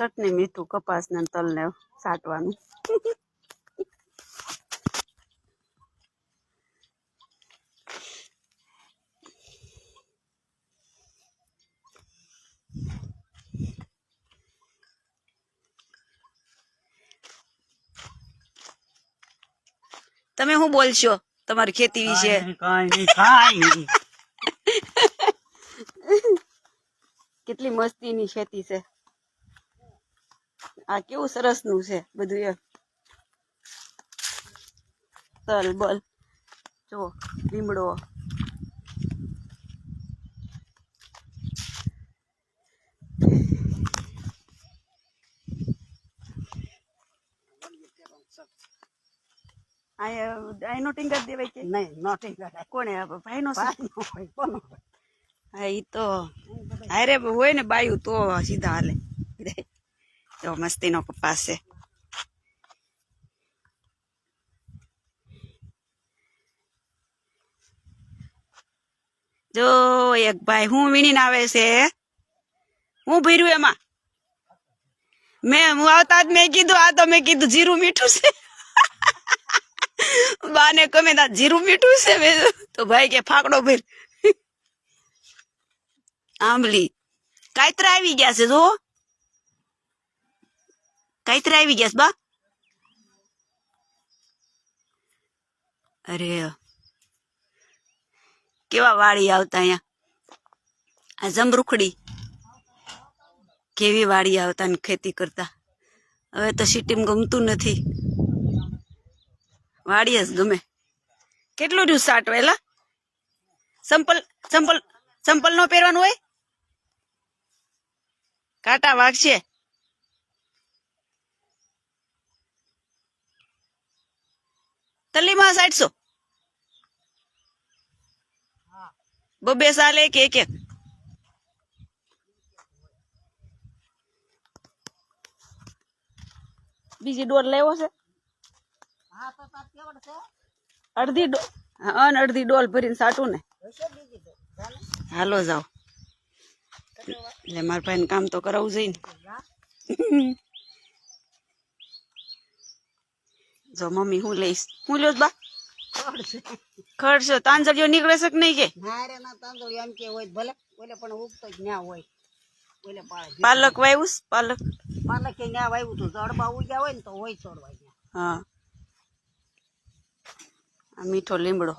ચટણી મીઠું કપાસ ને તલ ને સાટવાનું. તમે શું બોલશો તમારી ખેતી વિશે? કેટલી મસ્તી ની કેટલી મસ્તીની ખેતી છે. આ કેવું સરસનું છે બધું એ તલ બલ. જો લીમડો. આનો ટીંગર દેવાય કે? નહીં નોટી કરાય કોણે ભાઈ નો ભાઈ નો હોય કોનો હા ઈ તો હારે હોય ને બાયું તો સીધા હાલે. તો મસ્તીનો કપાસ છે જો એક ભાઈ હું વીણીને આવે છે હું ભર્યું એમાં મેં હું આવતા જ મેં કીધું આ તો મેં કીધું જીરું મીઠું છે બાને કમે તા જીરું મીઠું છે મેં તો ભાઈ કે ફાકડો ભર આંબલી કાયતરા આવી ગયા છે જો કાયતરા આવી ગયા બા અરે કેવા વાડી આવતા અહીંયા આ જમરૂખડી કેવી વાડી આવતા ને ખેતી કરતા હવે તો સિટીમાં ગમતું નથી વાડી જ ગમે કેટલું રહ્યું સાટવેલા સંપલ સંપલ સંપલ નો પહેરવાનું હોય કાંટા વાગશે તલીમાં સાઠસો બબે સાલે કે એક એક બીજી ડોર લેવો છે હા તો તાર કેવડ છે અડધી ડો હા અને અડધી ડોલ ભરીને સાટું ને હશે બીજી તો ચાલે હાલો જાઓ એટલે મારા ભાઈને કામ તો કરાવવું જોઈએ ને જો મમ્મી હું લઈશ. હું લ્યો બા. ખડ છે ખર્ચો તાંજળીઓ નીકળે છે કે નહીં કે? મારે ના તાંદુળ એમ કે હોય ભલે. ઓલે પણ ઉગતો જ ન્યા હોય. ઓલે પાલક વાવ્યું પાલક. પાલક કે ના વાવ્યું તો જડબા ઉગ્યા હોય ને તો હોય છોડવા હા. મીઠો લીમડો.